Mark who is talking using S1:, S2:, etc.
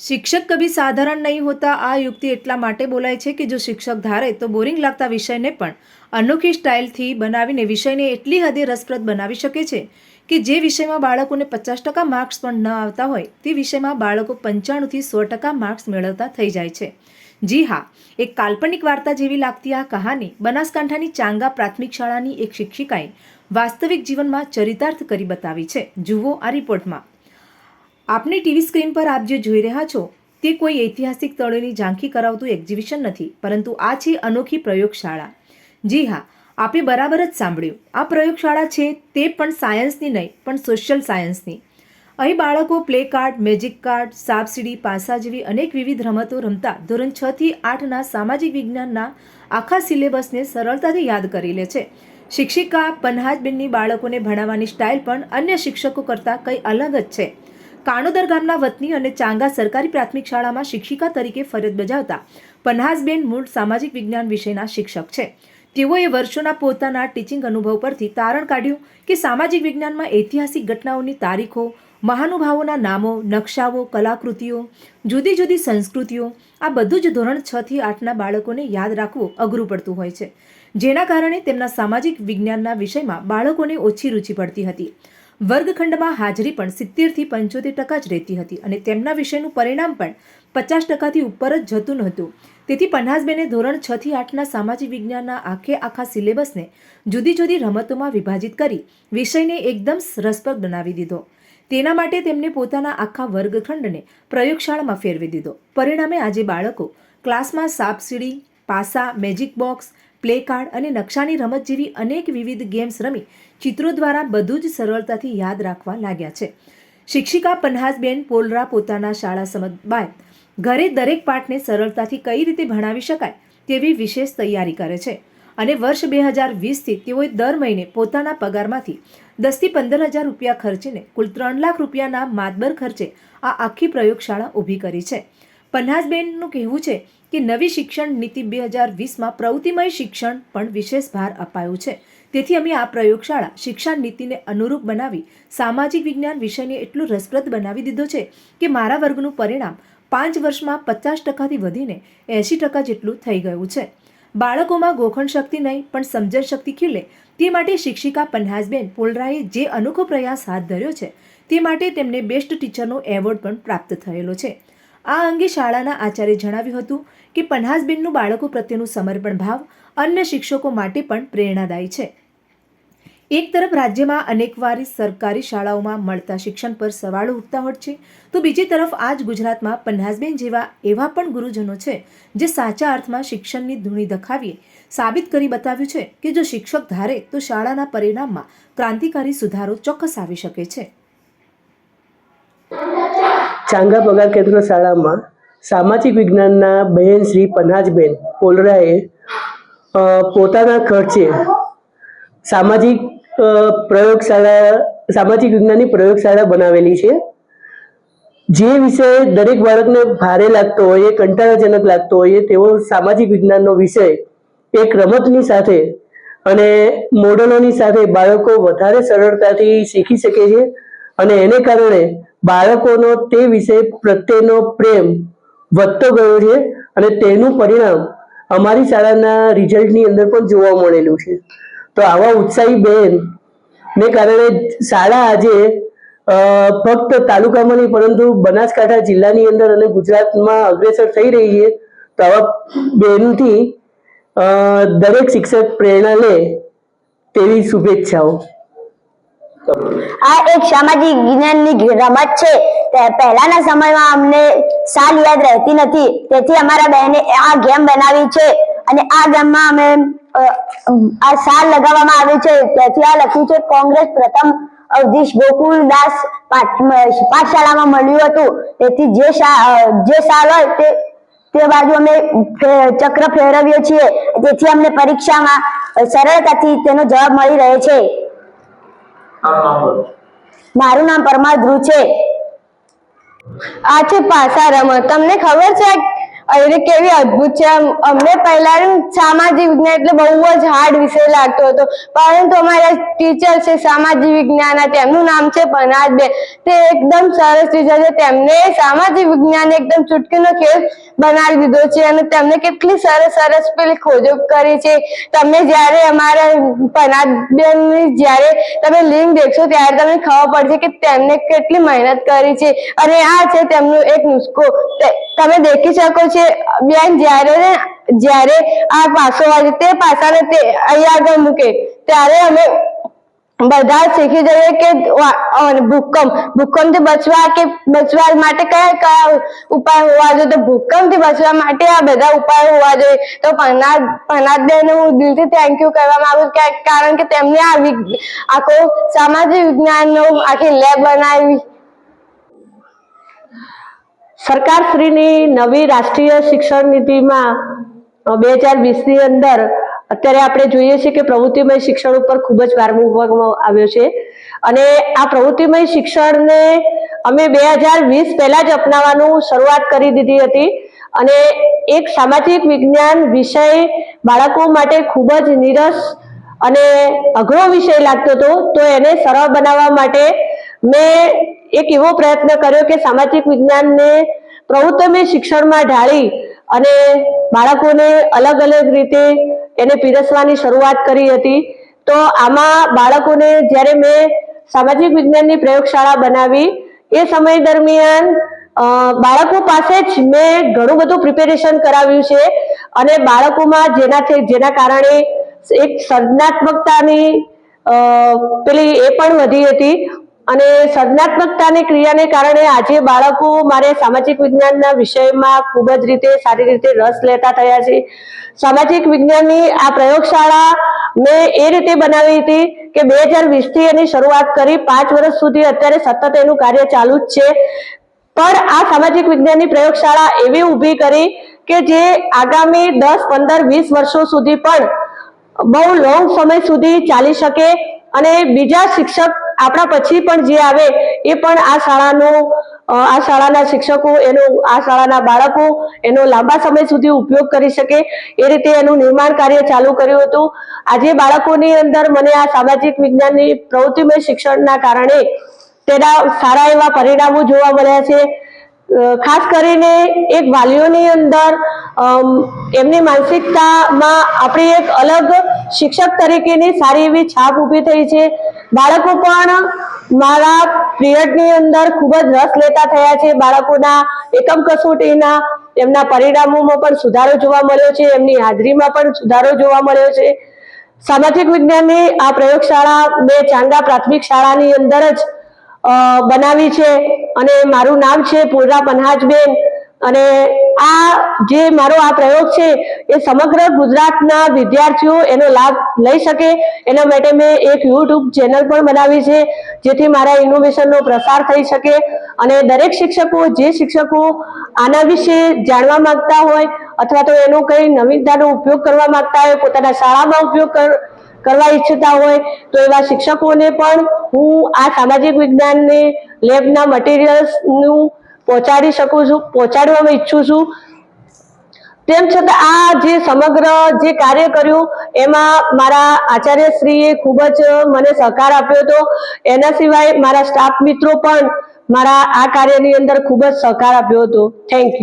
S1: શિક્ષક કભી સાધારણ નહીં હોતા, આ યુક્તિ એટલા માટે બોલાય છે કે જો શિક્ષક ધારે તો બોરિંગ લાગતા વિષયને પણ અનોખી સ્ટાઇલથી બનાવીને વિષયને એટલી હદે રસપ્રદ બનાવી શકે છે કે જે વિષયમાં બાળકોને પચાસ ટકા માર્ક્સ પણ ન આવતા હોય, તે વિષયમાં બાળકો પંચાણુંથી સો ટકા માર્ક્સ મેળવતા થઈ જાય છે. જી હા, એક કાલ્પનિક વાર્તા જેવી લાગતી આ કહાની બનાસકાંઠાની ચાંગા પ્રાથમિક શાળાની એક શિક્ષિકાએ વાસ્તવિક જીવનમાં ચરિતાર્થ કરી બતાવી છે. જુઓ આ રિપોર્ટમાં. આપની ટીવી સ્ક્રીન પર આપ જે જોઈ રહ્યા છો, તે કોઈ ઐતિહાસિક સ્થળોની ઝાંખી કરાવતું એક્ઝિબિશન નથી, પરંતુ આ છે અનોખી પ્રયોગશાળા. જી હા, આપે બરાબર જ સાંભળ્યું. આ પ્રયોગશાળા છે તે પણ સાયન્સની નહીં, પણ સોશિયલ સાયન્સની. અહીં બાળકો પ્લે કાર્ડ, મેજિક કાર્ડ સાપસીડી પાસા જેવી અનેક વિવિધ રમતો રમતા ધોરણ છ થી આઠના સામાજિક વિજ્ઞાનના આખા સિલેબસને સરળતાથી યાદ કરી લે છે. શિક્ષિકા પન્હાજબેનની બાળકોને ભણાવવાની સ્ટાઇલ પણ અન્ય શિક્ષકો કરતાં કંઈ અલગ જ છે. કાણોદર ગામના વતની અને ચાંગા સરકારી પ્રાથમિક શાળામાં શિક્ષિકા તરીકે ફરજ બજાવતા પન્હાસબેન મૂળ સામાજિક વિજ્ઞાન વિષયના શિક્ષક છે. તેઓએ વર્ષોના પોતાના ટીચિંગ અનુભવ પરથી તારણ કાઢ્યું કે સામાજિક વિજ્ઞાનમાં ઐતિહાસિક ઘટનાઓની તારીખો, મહાનુભાવોના નામો, નકશાઓ, કલાકૃતિઓ, જુદી જુદી સંસ્કૃતિઓ, આ બધું જ ધોરણ છ થી આઠના બાળકોને યાદ રાખવું અઘરું પડતું હોય છે. જેના કારણે તેમના સામાજિક વિજ્ઞાનના વિષયમાં બાળકોને ઓછી રુચિ પડતી હતી. વર્ગખંડમાં હાજરી પણ સિત્તેરથી પંચોતેર ટકા જ રહેતી હતી અને તેમના વિષયનું પરિણામ પણ પચાસ ટકાથી ઉપર જ જતું નહોતું. તેથી પન્હાસબેને ધોરણ છ થી આઠના સામાજિક વિજ્ઞાનના આખે આખા સિલેબસને જુદી જુદી રમતોમાં વિભાજિત કરી વિષયને એકદમ રસપ્રદ બનાવી દીધો. તેના માટે તેમને પોતાના આખા વર્ગખંડને પ્રયોગશાળામાં ફેરવી દીધો. પરિણામે આજે બાળકો ક્લાસમાં સાપસીડી પાસા, મેજિક બોક્સ પ્લે કાર્ડ અને નકશાની રમત જેવી અનેક વિવિધ ગેમ્સ રમી ચિત્રો દ્વારા બધું જ સરળતાથી યાદ રાખવા લાગ્યા છે. શિક્ષિકા પન્હાસબેન પોલરા પોતાના શાળા સમજ બાદ ઘરે દરેક પાઠને સરળતાથી કઈ રીતે ભણાવી શકાય તેવી વિશેષ તૈયારી કરે છે અને વર્ષ બે હજાર વીસથી તેઓએ દર મહિને પોતાના પગારમાંથી દસથી પંદર હજાર રૂપિયા ખર્ચીને કુલ ત્રણ લાખ રૂપિયાના માતબર ખર્ચે આ આખી પ્રયોગશાળા ઊભી કરી છે. પન્હાસબેનનું કહેવું છે કે નવી શિક્ષણ નીતિ બે હજાર વીસમાં પ્રવૃત્તિમય શિક્ષણ પણ વિશેષ ભાર અપાયું છે. તેથી અમે આ પ્રયોગશાળા શિક્ષણ નીતિને અનુરૂપ બનાવી સામાજિક વિજ્ઞાન વિષયને એટલું રસપ્રદ બનાવી દીધો છે કે મારા વર્ગનું પરિણામ પાંચ વર્ષમાં પચાસ ટકાથી વધીને એંશી ટકા જેટલું થઈ ગયું છે. બાળકોમાં ગોખણ શક્તિ નહીં, પણ સમજણ શક્તિ ખીલે. તે માટે શિક્ષિકા પન્હાસબેન પોલરાએ જે અનોખો પ્રયાસ હાથ ધર્યો છે, તે માટે તેમને બેસ્ટ ટીચરનો એવોર્ડ પણ પ્રાપ્ત થયેલો છે. આ અંગે શાળાના આચાર્ય જણાવ્યું હતું કે પન્હાસબેનનું બાળકો પ્રત્યેનું સમર્પણ ભાવ અન્ય શિક્ષકો માટે પણ પ્રેરણાદાયી છે. એક તરફ રાજ્યમાં અનેકવાર સરકારી શાળાઓમાં મળતા શિક્ષણ પર સવાલો ઉઠતા હોય છે, તો બીજી તરફ આજ ગુજરાતમાં પન્હાસબેન જેવા એવા પણ ગુરુજનો છે, જે સાચા અર્થમાં શિક્ષણની ધૂણી દખાવીએ. સાબિત કરી બતાવ્યું છે કે જો શિક્ષક ધારે, તો શાળાના પરિણામમાં ક્રાંતિકારી સુધારો ચોક્કસ આવી શકે છે.
S2: ચાંગા પગાર કેન્દ્ર શાળામાં સામાજિક વિજ્ઞાનના બહેન શ્રી પન્હાજબેન પોલરાએ પોતાના ખર્ચે સામાજિક પ્રયોગશાળા, સામાજિક વિજ્ઞાનની પ્રયોગશાળા બનાવેલી છે. જે વિષય દરેક બાળકને ભારે લાગતો હોય, કંટાળાજનક લાગતો હોય તેવો સામાજિક વિજ્ઞાનનો વિષય એક રમતની સાથે અને મોડલોની સાથે બાળકો વધારે સરળતાથી શીખી શકે છે અને એને કારણે બાળકોનો તે વિષય પ્રત્યેનો પ્રેમ વધતો ગયો છે અને તેનું પરિણામ અમારી શાળાના રિઝલ્ટની અંદર પણ જોવા મળેલું છે. તો આવા ઉત્સાહી બહેનને કારણે શાળા આજે ફક્ત તાલુકામાં નહીં, પરંતુ બનાસકાંઠા જિલ્લાની અંદર અને ગુજરાતમાં અગ્રેસર થઈ રહી છે. તો આવા બહેનથી દરેક શિક્ષક પ્રેરણા લે તેવી શુભેચ્છાઓ.
S3: આ એક સામાજિક વિજ્ઞાનની રમત છે. પહેલાના સમયમાં અમને સાલ યાદ રહેતી નથી. તેથી અમારા બહેને આ ગેમ બનાવી છે. અને આ ગેમમાં અમે આ સાલ લગાવવામાં આવે છે. તેથી આ લખ્યું છે, કોંગ્રેસ પ્રથમ અવધીશ ગોકુલદાસ દાસ પાઠશાળામાં મળ્યું હતું. તેથી જે જે સાલ હોય તે તે બાજુ અમે ચક્ર ફેરવીએ છીએ. તેથી અમને પરીક્ષામાં સરળતાથી તેનો જવાબ મળી રહે છે. મારું નામ પરમાર ધ્રુવ છે. આ છે પાસા રમત તમને ખબર છે
S4: અને કેવી અદ્ભુત છે. અમને પહેલા સામાજિક વિજ્ઞાન એટલે બહુ જ હાર્ડ વિષય લાગતો હતો. પરંતુ અમારા ટીચર છે, સામાજિક વિજ્ઞાન તેમનું નામ છે પનાજબેન તે એકદમ સરસ ટીચર છે. તેમને સામાજિક વિજ્ઞાન એકદમ ચૂટકીનો ખેલ બનાવી દીધો છે અને તેમને કેટલી સરસ સરસ પેલી ખોજો કરી છે. તમે જ્યારે અમારા પનાજબેનની જ્યારે તમે લિંક દેખશો, ત્યારે તમને ખબર પડશે કે તેમને કેટલી મહેનત કરી છે. અને આ છે તેમનું એક નુસ્ખો. તમે દેખી શકો છો બેન, જ્યારે જ્યારે આ પાસો વાગે તે પાસાને તે અહીંયા આગળ મૂકે, ત્યારે અમે બધા શીખી જઈએ કે ભૂકંપ ભૂકંપ, ભૂકંપથી બચવા કે બચવા માટે કયા કયા ઉપાય હોવા જોઈએ? તો ભૂકંપથી બચવા માટે આ બધા ઉપાય હોવા જોઈએ. તો પનાદ પનાદબેન હું દિલથી થેન્ક યુ કહેવા માંગુ છું કારણ કે તેમને આ આખો સામાજિક વિજ્ઞાનનો આખી લેબ બનાવી.
S5: સરકારશ્રીની નવી રાષ્ટ્રીય શિક્ષણ નીતિમાં બે હજાર વીસની અંદર અત્યારે આપણે જોઈએ છીએ કે પ્રવૃત્તિમય શિક્ષણ ઉપર ખૂબ જ ભાર મૂકવામાં આવ્યો છે. અને આ પ્રવૃત્તિમય શિક્ષણને અમે બે હજાર વીસ પહેલાં જ અપનાવવાનું શરૂઆત કરી દીધી હતી. અને એક સામાજિક વિજ્ઞાન વિષય બાળકો માટે ખૂબ જ નીરસ અને અઘરો વિષય લાગતો હતો. તો એને સરળ બનાવવા માટે મેં એક એવો પ્રયત્ન કર્યો કે સામાજિક વિજ્ઞાનને પ્રવૃત્તિમય શિક્ષણમાં ઢાળી અને બાળકોને અલગ અલગ રીતે એને પીરસવાની શરૂઆત કરી હતી. તો આમાં બાળકોને જ્યારે મેં સામાજિક વિજ્ઞાનની પ્રયોગશાળા બનાવી, એ સમય દરમિયાન બાળકો પાસે જ મેં ઘણું બધું પ્રિપેરેશન કરાવ્યું છે અને બાળકોમાં જેનાથી, જેના કારણે એક સર્જનાત્મકતાની પેલી એ પણ વધી હતી. અને સર્જનાત્મકતાની ક્રિયાને કારણે આજે બાળકો મારે સામાજિક વિજ્ઞાનના વિષયમાં ખૂબ જ રીતે સારી રીતે રસ લેતા થયા છે. સામાજિક વિજ્ઞાનની આ પ્રયોગશાળા મેં એ રીતે બનાવી હતી કે બે હજાર વીસથી એની શરૂઆત કરી પાંચ વર્ષ સુધી અત્યારે સતત એનું કાર્ય ચાલુ જ છે. પણ આ સામાજિક વિજ્ઞાનની પ્રયોગશાળા એવી ઊભી કરી કે જે આગામી દસ, પંદર, વીસ વર્ષો સુધી પણ બહુ લોંગ સમય સુધી ચાલી શકે અને બીજા શિક્ષક આપણા પછી પણ જે આવે એ પણ આ શાળાનો આ શાળાના શિક્ષકો, એનો, આ શાળાના બાળકો એનો લાંબા સમય સુધી ઉપયોગ કરી શકે એ રીતે એનું નિર્માણ કાર્ય ચાલુ કર્યું હતું. આજે બાળકોની અંદર મને આ સામાજિક વિજ્ઞાનની પ્રવૃત્તિમય શિક્ષણના કારણે તેના સારા એવા પરિણામો જોવા મળ્યા છે. ખાસ કરીને એક વાલીઓની અંદર એમની માનસિકતામાં આપણી એક અલગ શિક્ષક તરીકેની સારી એવી છાપ ઊભી થઈ છે. બાળકો પણ મારા પિરિયડની અંદર ખૂબ જ રસ લેતા થયા છે. બાળકોના એકમ કસોટીના એમના પરિણામોમાં પણ સુધારો જોવા મળ્યો છે. એમની હાજરીમાં પણ સુધારો જોવા મળ્યો છે. સામાજિક વિજ્ઞાનની આ પ્રયોગશાળા મેં ચાંદા પ્રાથમિક શાળાની અંદર જ બનાવી છે અને મારું નામ છે પૂર્ણા પન્હાજબેન. અને આ જે મારો આ પ્રયોગ છે એ સમગ્ર ગુજરાતના વિદ્યાર્થીઓ એનો લાભ લઈ શકે. એના માટે મેં એક યુટ્યુબ ચેનલ પણ બનાવી છે, જેથી મારા ઇનોવેશનનો પ્રસાર થઈ શકે. અને દરેક શિક્ષકો, જે શિક્ષકો આના વિશે જાણવા માંગતા હોય અથવા તો એનો કંઈ નવીનતાનો ઉપયોગ કરવા માંગતા હોય, પોતાના શાળામાં ઉપયોગ કર કરવા ઈચ્છતા હોય તો એવા શિક્ષકોને પણ હું આ સામાજિક વિજ્ઞાનને લેબના મટીરિયલ્સનું પહોંચાડી શકું છું, પહોંચાડવા ઈચ્છું છું. તેમ છતાં આ જે સમગ્ર જે કાર્ય કર્યું, એમાં મારા આચાર્યશ્રીએ ખૂબ જ મને સહકાર આપ્યો હતો. એના સિવાય મારા સ્ટાફ મિત્રો પણ મારા આ કાર્યની અંદર ખૂબ જ સહકાર આપ્યો હતો. Thank you